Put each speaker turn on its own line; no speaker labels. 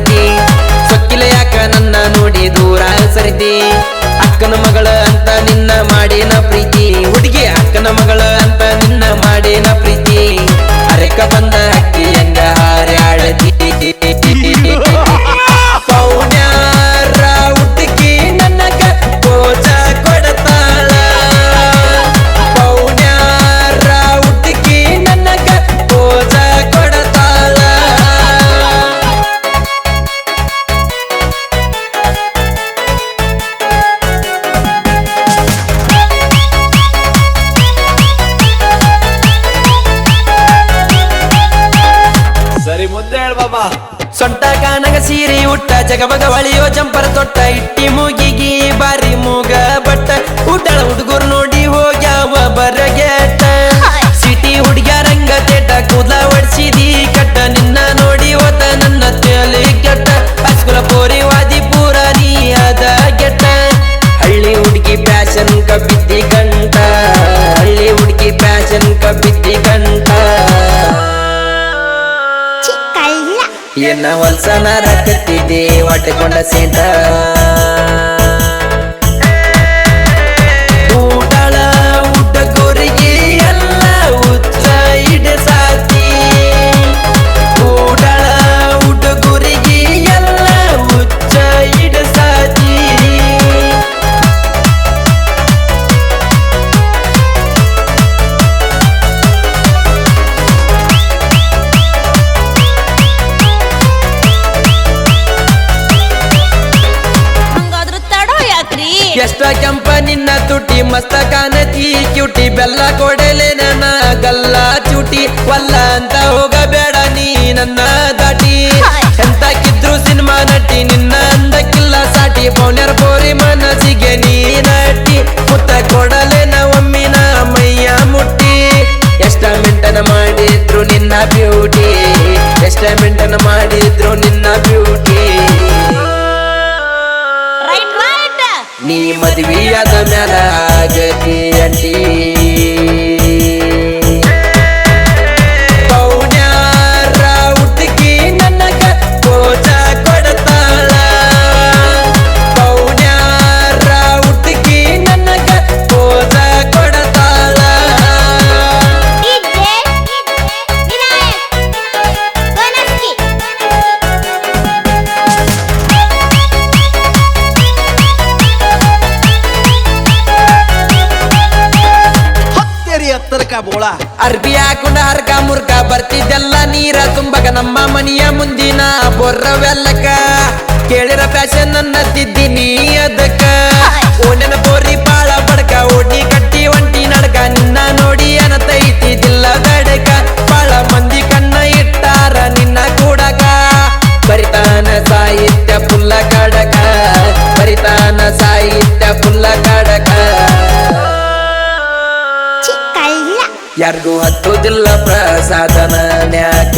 por. ಸೊಂಟ ಕಾಣಗ ಸೀರಿ ಉಟ್ಟ ಜಗಮಗ ಬಳಿಯೋ ಜಂಪರ ಎನ್ನ ಹೊಲ್ಸನ ರಕ್ಕತ್ತಿದ್ದೆ ಹೊಟ್ಟೆಕೊಂಡ ಸೇಂಟ ಎಷ್ಟ ಕೆಂಪ ನಿನ್ನ ತುಟಿ, ಮಸ್ತ ಕಾಣತಿ ಕ್ಯೂಟಿ ಬೆಲ್ಲ ಕೊಡಲೆ ನನ್ನ ಗಲ್ಲ ಚೂಟಿ ವಲ್ಲ ಅಂತ ಹೋಗಬೇಡ
ಬೋಳ
ಅರ್ಬಿ ಹಾಕೊಂಡ ಹರ್ಕ ಮುರ್ಕ ಬರ್ತಿದ್ದೆಲ್ಲ ನೀರ ತುಂಬಗ ನಮ್ಮ ಮನೆಯ ಮುಂದಿನ ಬೊರ್ರವೆಲ್ಲಕ ಕೇಳಿರ ಫ್ಯಾಷನ್ ಅನ್ನತ್ತಿದ್ದೀನಿ ಅದಕ್ಕ. ಓಣಿನ ಬೋರಿ ಬಾಳ ಬಡಕ ಓಡಿ ಕಟ್ಟಿ ಒಂಟಿ ನಡಕ ನಿನ್ನ ನೋಡಿ ಅನತೈತಿ ದಿಲ್ಲ ದಡಕ ಬಾಳ ಮಂದಿ ಕಣ್ಣ ಇಟ್ಟಾರ ನಿನ್ನ ಕೂಡಕ ಬರಿತಾನ ಸಾಹಿತ್ಯ ಯಾರಿಗೂ ಹತ್ತೋದಿಲ್ಲ ಪ್ರಸಾದನ ನ್ಯಾಕ.